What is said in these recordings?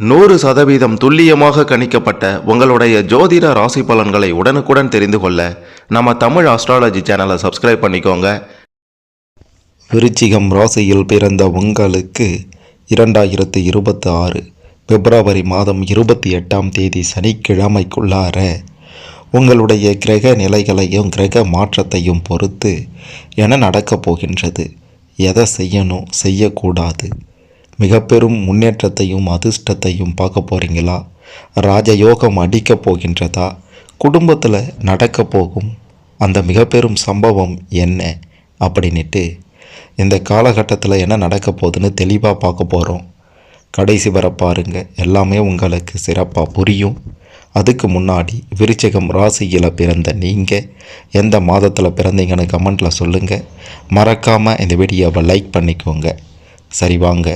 நூறு சதவீதம் துல்லியமாக கணிக்கப்பட்ட உங்களுடைய ஜோதிட ராசி பலன்களை உடனுக்குடன் தெரிந்து கொள்ள நம்ம தமிழ் ஆஸ்ட்ராலஜி சேனலை சப்ஸ்கிரைப் பண்ணிக்கோங்க. விருச்சிகம் ராசியில் பிறந்த உங்களுக்கு இரண்டாயிரத்து இருபத்தி ஆறு பிப்ரவரி மாதம் இருபத்தி எட்டாம் தேதி சனிக்கிழமைக்குள்ளார உங்களுடைய கிரக நிலைகளையும் கிரக மாற்றத்தையும் பொறுத்து என நடக்கப் போகின்றது? எதை செய்யணும்? செய்யக்கூடாது. மிக பெரும் முன்னேற்றத்தையும் அதிர்ஷ்டத்தையும் பார்க்க போகிறீங்களா ராஜயோகம் அடிக்கப் போகின்றதா? குடும்பத்தில் நடக்க போகும் அந்த மிக பெரும் சம்பவம் என்ன? அப்படின்ட்டு இந்த காலகட்டத்தில் என்ன நடக்க போகுதுன்னு தெளிவாக பார்க்க போகிறோம் கடைசி வர பாருங்க. எல்லாமே உங்களுக்கு சிறப்பாக புரியும். அதுக்கு முன்னாடி விருச்சகம் ராசியில் பிறந்த நீங்கள் எந்த மாதத்தில் பிறந்தீங்கன்னு கமெண்ட்டில் சொல்லுங்கள் மறக்காமல் இந்த வீடியோவை லைக் பண்ணிக்கோங்க. சரி வாங்க.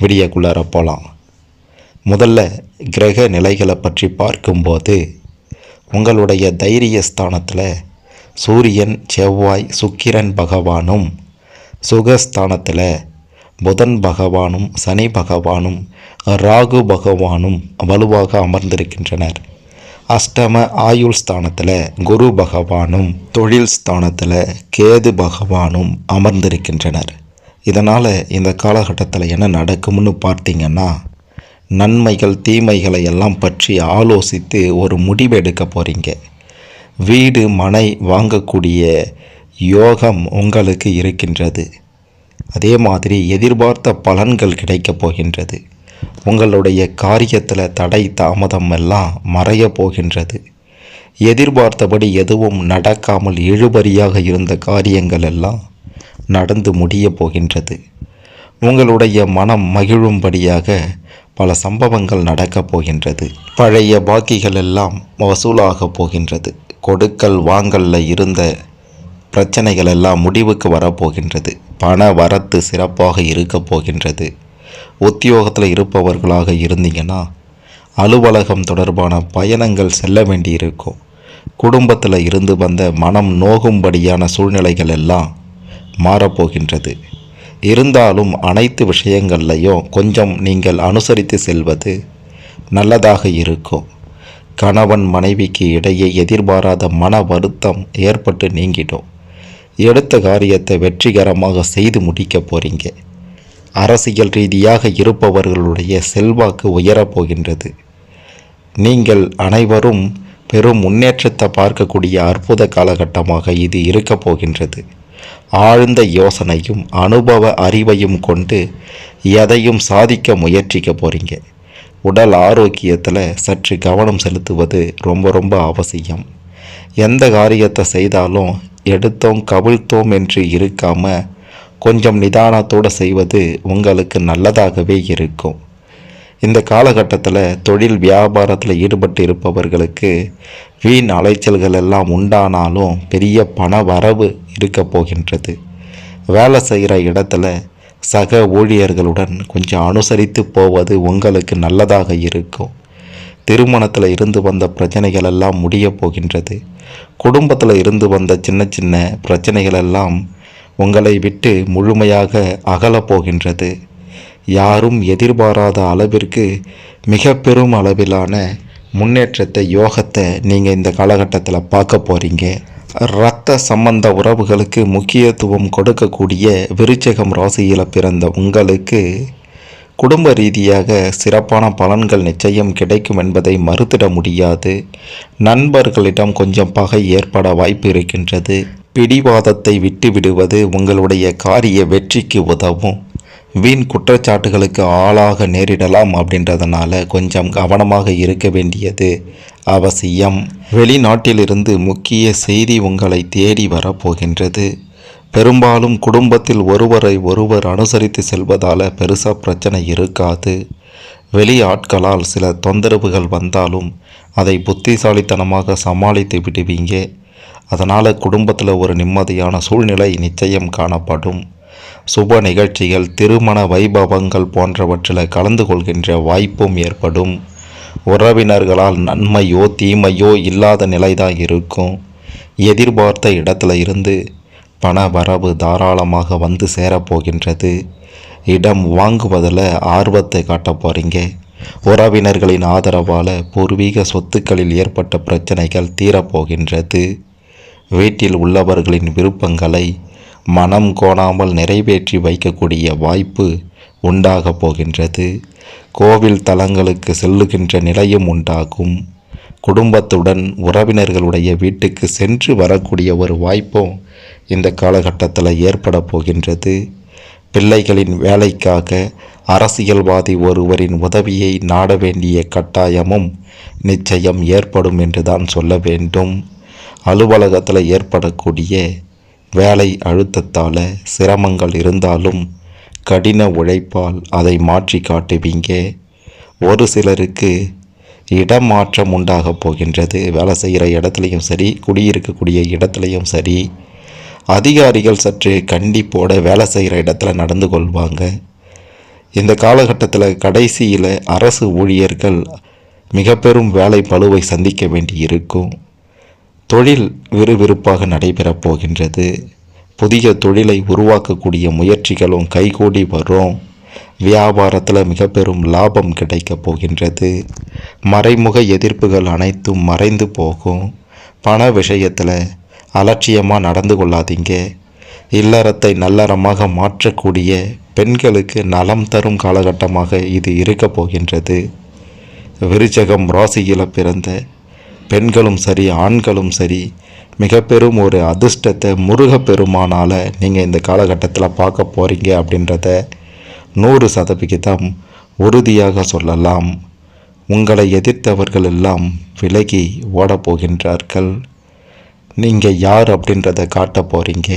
விடியக்குள்ளார போகலாம் முதல்ல கிரக நிலைகளை பற்றி பார்க்கும்போது உங்களுடைய தைரிய ஸ்தானத்தில் சூரியன் செவ்வாய் சுக்கிரன் பகவானும் சுகஸ்தானத்தில் புதன் பகவானும் சனி பகவானும் ராகு பகவானும் வலுவாக அமர்ந்திருக்கின்றனர். அஷ்டம ஆயுள் ஸ்தானத்தில் குரு பகவானும் தொழில் ஸ்தானத்தில் கேது பகவானும் அமர்ந்திருக்கின்றனர். இதனால் இந்த காலகட்டத்தில் என்ன நடக்கும்னு பார்த்தீங்கன்னா நன்மைகள் தீமைகளை எல்லாம் பற்றி ஆலோசித்து ஒரு முடிவெடுக்க போகிறீங்க வீடு மனை வாங்கக்கூடிய யோகம் உங்களுக்கு இருக்கின்றது. அதே மாதிரி எதிர்பார்த்த பலன்கள் கிடைக்கப் போகின்றது. உங்களுடைய காரியத்தில் தடை தாமதம் எல்லாம் மறையப் போகின்றது. எதிர்பார்த்தபடி எதுவும் நடக்காமல் இழுபறியாக இருந்த காரியங்கள் எல்லாம் நடந்து முடியப் போகின்றது. உங்களுடைய மனம் மகிழும்படியாக பல சம்பவங்கள் நடக்கப் போகின்றது. பழைய பாக்கிகள் எல்லாம் வசூலாகப் போகின்றது. கொடுக்கல் வாங்கல்ல இருந்த பிரச்சனைகள் எல்லாம் முடிவுக்கு வரப்போகின்றது பண வரத்து சிறப்பாக இருக்கப் போகின்றது. உத்தியோகத்தில் இருப்பவர்களாக இருந்தீங்கன்னா அலுவலகம் தொடர்பான பயணங்கள் செல்ல வேண்டியிருக்கும். குடும்பத்தில் இருந்து வந்த மனம் நோகும்படியான சூழ்நிலைகள் எல்லாம் மாறப்போகின்றது. இருந்தாலும் அனைத்து விஷயங்கள்லையும் கொஞ்சம் நீங்கள் அனுசரித்து செல்வது நல்லதாக இருக்கும். கணவன் மனைவிக்கு இடையே எதிர்பாராத மன வருத்தம் ஏற்பட்டு நீங்கிடும். எடுத்த காரியத்தை வெற்றிகரமாக செய்து முடிக்க போகிறீங்க அரசியல் ரீதியாக இருப்பவர்களுடைய செல்வாக்கு உயரப்போகின்றது நீங்கள் அனைவரும் பெரும் முன்னேற்றத்தை பார்க்கக்கூடிய அற்புத காலகட்டமாக இது இருக்கப் போகின்றது. ஆழ்ந்த யோசனையும் அனுபவ அறிவையும் கொண்டு எதையும் சாதிக்க முயற்சிக்க போகிறீங்க உடல் ஆரோக்கியத்தில் சற்று கவனம் செலுத்துவது ரொம்ப ரொம்ப அவசியம். எந்த காரியத்தை செய்தாலும் எடுத்தோம் கவிழ்த்தோம் என்று இருக்காமல் கொஞ்சம் நிதானத்தோடு செய்வது உங்களுக்கு நல்லதாகவே இருக்கும். இந்த காலகட்டத்தில் தொழில் வியாபாரத்தில் ஈடுபட்டு இருப்பவர்களுக்கு வீண் அலைச்சல்கள் எல்லாம் உண்டானாலும் பெரிய பண வரவு இருக்க போகின்றது. வேலை செய்கிற இடத்துல சக ஊழியர்களுடன் கொஞ்சம் அனுசரித்து போவது உங்களுக்கு நல்லதாக இருக்கும். திருமணத்தில் இருந்து வந்த பிரச்சனைகள் எல்லாம் முடிய போகின்றது. குடும்பத்தில் இருந்து வந்த சின்ன சின்ன பிரச்சனைகள் எல்லாம் உங்களை விட்டு முழுமையாக அகலப் போகின்றது. யாரும் எதிர்பாராத அளவிற்கு மிக பெரும் அளவிலான முன்னேற்றத்தை யோகத்தை நீங்கள் இந்த காலகட்டத்தில் பார்க்க போகிறீங்க இரத்த சம்பந்த உறவுகளுக்கு முக்கியத்துவம் கொடுக்கக்கூடிய விருச்சகம் ராசியில் பிறந்த உங்களுக்கு குடும்ப ரீதியாக சிறப்பான பலன்கள் நிச்சயம் கிடைக்கும் என்பதை மறுத்திட முடியாது. நண்பர்களிடம் கொஞ்சம் பகை ஏற்பட வாய்ப்பு இருக்கின்றது. பிடிவாதத்தை விட்டுவிடுவது உங்களுடைய காரிய வெற்றிக்கு உதவும். வீண் குற்றச்சாட்டுகளுக்கு ஆளாக நேரிடலாம் அப்படின்றதுனால கொஞ்சம் கவனமாக இருக்க வேண்டியது அவசியம். வெளிநாட்டிலிருந்து முக்கிய செய்தி உங்களை தேடி வரப்போகின்றது. பெரும்பாலும் குடும்பத்தில் ஒருவரை ஒருவர் அனுசரித்து செல்வதால் பெருசாக பிரச்சனை இருக்காது. வெளி ஆட்களால் சில தொந்தரவுகள் வந்தாலும் அதை புத்திசாலித்தனமாக சமாளித்து விடுவீங்க. அதனால் குடும்பத்தில் ஒரு நிம்மதியான சூழ்நிலை நிச்சயம் காணப்படும். சுப நிகழ்ச்சிகள் திருமண வைபவங்கள் போன்றவற்றில் கலந்து கொள்கின்ற வாய்ப்பும் ஏற்படும். உறவினர்களால் நன்மையோ தீமையோ இல்லாத நிலைதான் இருக்கும். எதிர்பார்த்த இடத்துல இருந்து பண வரவு தாராளமாக வந்து சேரப்போகின்றது இடம் வாங்குவதில் ஆர்வத்தை காட்ட போகிறீங்க உறவினர்களின் ஆதரவால் பூர்வீக சொத்துக்களில் ஏற்பட்ட பிரச்சனைகள் தீரப்போகின்றது வீட்டில் உள்ளவர்களின் விருப்பங்களை மனம் கோணாமல் நிறைவேற்றி வைக்கக்கூடிய வாய்ப்பு உண்டாகப் போகின்றது. கோவில் தலங்களுக்கு செல்லுகின்ற நிலையும் உண்டாகும். குடும்பத்துடன் உறவினர்களுடைய வீட்டுக்கு சென்று வரக்கூடிய ஒரு வாய்ப்பும் இந்த காலகட்டத்தில் ஏற்பட போகின்றது. பிள்ளைகளின் வேலைக்காக அரசியல்வாதி ஒருவரின் உதவியை நாட வேண்டிய கட்டாயமும் நிச்சயம் ஏற்படும் என்று தான் சொல்ல வேண்டும். அலுவலகத்தில் ஏற்படக்கூடிய வேலை அழுத்தத்தால் சிரமங்கள் இருந்தாலும் கடின உழைப்பால் அதை மாற்றி காட்டுவீங்க. ஒரு சிலருக்கு இடமாற்றம் உண்டாக போகின்றது. வேலை செய்கிற இடத்துலையும் சரி குடியிருக்கக்கூடிய இடத்துலையும் சரி அதிகாரிகள் சற்று கண்டிப்போட வேலை செய்கிற இடத்துல நடந்து கொள்வாங்க. இந்த காலகட்டத்தில் கடைசியில் அரசு ஊழியர்கள் மிக பெரும் வேலை பளுவை சந்திக்க வேண்டி இருக்கும் தொழில் விறுவிறுப்பாக நடைபெறப் போகின்றது. புதிய தொழிலை உருவாக்கக்கூடிய முயற்சிகளும் கைகூடி வரும். வியாபாரத்தில் மிக பெரும் லாபம் கிடைக்கப் போகின்றது. மறைமுக எதிர்ப்புகள் அனைத்தும் மறைந்து போகும். பண விஷயத்தில் அலட்சியமாக நடந்து கொள்ளாதீங்க. இல்லறத்தை நல்லறமாக மாற்றக்கூடிய பெண்களுக்கு நலம் தரும் காலகட்டமாக இது இருக்கப் போகின்றது. விருச்சகம் ராசியில் பிறந்த பெண்களும் சரி ஆண்களும் சரி மிக பெரும் ஒரு அதிர்ஷ்டத்தை முருகப்பெருமானால் நீங்கள் இந்த காலகட்டத்தில் பார்க்க போகிறீங்க அப்படின்றத நூறு சதவிகிதம் உறுதியாக சொல்லலாம். உங்களை எதிர்த்தவர்கள் எல்லாம் விலகி ஓடப் போகின்றார்கள். நீங்கள் யார் அப்படின்றத காட்ட போகிறீங்க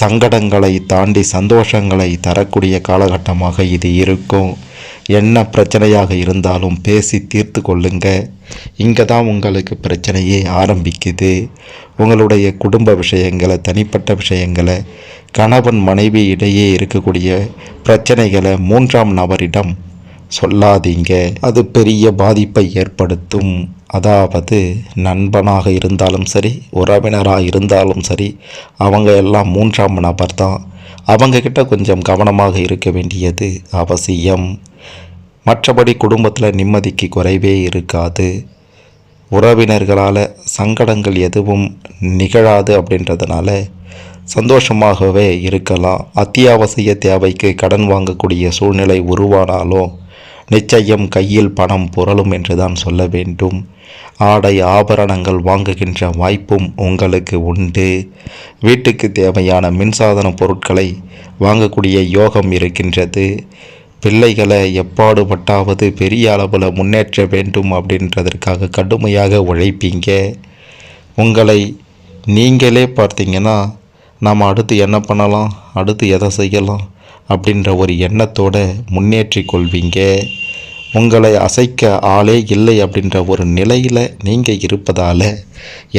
சங்கடங்களை தாண்டி சந்தோஷங்களை தரக்கூடிய காலகட்டமாக இது இருக்கும். என்ன பிரச்சனையாக இருந்தாலும் பேசி தீர்த்து கொள்ளுங்க. இங்கே தான் உங்களுக்கு பிரச்சனையே ஆரம்பிக்குது. உங்களுடைய குடும்ப விஷயங்களை தனிப்பட்ட விஷயங்களை கணவன் மனைவி இடையே இருக்கக்கூடிய பிரச்சனைகளை மூன்றாம் நபரிடம் சொல்லாதீங்க. அது பெரிய பாதிப்பை ஏற்படுத்தும். அதாவது நண்பனாக இருந்தாலும் சரி உறவினராக இருந்தாலும் சரி அவங்க எல்லாம் மூன்றாம் நபர் தான் அவங்கக்கிட்ட கொஞ்சம் கவனமாக இருக்க வேண்டியது அவசியம். மற்றபடி குடும்பத்தில் நிம்மதிக்கு குறைவே இருக்காது. உறவினர்களால் சங்கடங்கள் எதுவும் நிகழாது அப்படின்றதுனால சந்தோஷமாகவே இருக்கலாம். அத்தியாவசிய தேவைக்கு கடன் வாங்கக்கூடிய சூழ்நிலை உருவானாலும் நிச்சயம் கையில் பணம் புரளும் என்று தான் சொல்ல வேண்டும். ஆடை ஆபரணங்கள் வாங்குகின்ற வாய்ப்பும் உங்களுக்கு உண்டு. வீட்டுக்கு தேவையான மின்சாதன பொருட்களை வாங்கக்கூடிய யோகம் இருக்கின்றது. பிள்ளைகளை எப்பாடுபட்டாவது பெரிய அளவில் முன்னேற்ற வேண்டும் அப்படின்றதற்காக கடுமையாக உழைப்பீங்க. உங்களை நீங்களே பார்த்தீங்கன்னா நாம் அடுத்து என்ன பண்ணலாம் அடுத்து எதை செய்யலாம் அப்படின்ற ஒரு எண்ணத்தோடு முன்னேற்றி கொள்வீங்க. உங்களை அசைக்க ஆளே இல்லை அப்படின்ற ஒரு நிலையில் நீங்கள் இருப்பதால்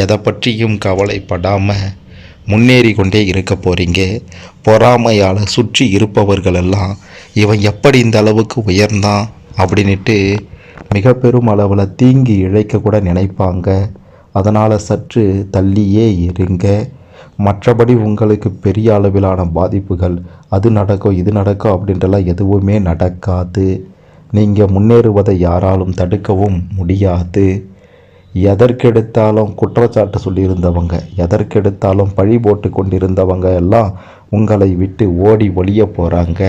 எதை பற்றியும் கவலைப்படாமல் முன்னேறி கொண்டே இருக்க போகிறீங்க பொறாமையால் சுற்றி இருப்பவர்கள் எல்லாம் இவன் எப்படி இந்த அளவுக்கு உயர்ந்தான்? அப்படின்ட்டு மிக பெரும் அளவில் தீங்கி இழைக்க கூட நினைப்பாங்க. அதனால் சற்று தள்ளியே இருங்க. மற்றபடி உங்களுக்கு பெரிய அளவிலான பாதிப்புகள் அது நடக்கும் இது நடக்கும் அப்படின்றலாம் எதுவுமே நடக்காது. நீங்கள் முன்னேறுவதை யாராலும் தடுக்கவும் முடியாது. எதற்கெடுத்தாலும் குற்றச்சாட்டு சொல்லியிருந்தவங்க எதற்கெடுத்தாலும் பழி போட்டு கொண்டிருந்தவங்க எல்லாம் உங்களை விட்டு ஓடி ஒழிய போகிறாங்க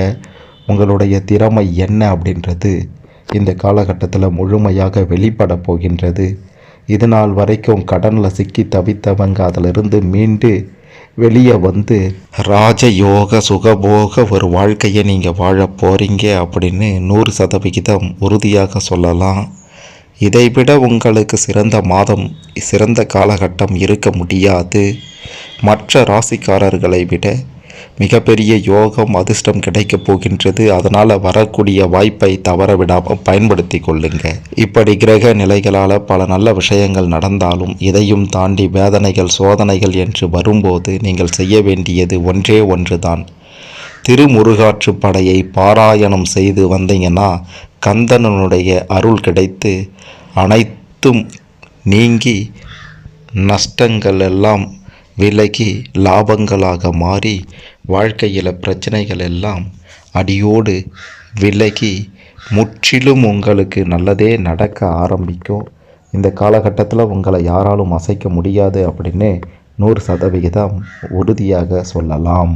உங்களுடைய திறமை என்ன அப்படின்றது இந்த காலகட்டத்தில் முழுமையாக வெளிப்பட போகின்றது. இது நாள் வரைக்கும் கடனில் சிக்கி தவித்தவங்க அதிலிருந்து மீண்டு வெளியே வந்து ராஜயோக சுகபோக ஒரு வாழ்க்கையை நீங்கள் வாழ போகிறீங்க அப்படின்னு நூறு சதவிகிதம் உறுதியாக சொல்லலாம். இதைவிட உங்களுக்கு சிறந்த மாதம் சிறந்த காலகட்டம் இருக்க முடியாது. மற்ற ராசிக்காரர்களை விட மிகப்பெரிய யோகம் அதிர்ஷ்டம் கிடைக்கப் போகின்றது. அதனால் வரக்கூடிய வாய்ப்பை தவற விடாமல் பயன்படுத்தி கொள்ளுங்க. இப்படி கிரக நிலைகளால் பல நல்ல விஷயங்கள் நடந்தாலும் இதையும் தாண்டி வேதனைகள் சோதனைகள் என்று வரும்போது நீங்கள் செய்ய வேண்டியது ஒன்றே ஒன்றுதான். திருமுருகாற்று படையை பாராயணம் செய்து வந்தீங்கன்னா கந்தனனுடைய அருள் கிடைத்து அனைத்தும் நீங்கி நஷ்டங்கள் எல்லாம் விலகி லாபங்களாக மாறி வாழ்க்கையில் பிரச்சனைகள் எல்லாம் அடியோடு விலகி முற்றிலும் உங்களுக்கு நல்லதே நடக்க ஆரம்பிக்கும். இந்த காலகட்டத்தில் உங்களை யாராலும் அசைக்க முடியாது அப்படின்னு நூறு சதவிகிதம் உறுதியாக சொல்லலாம்.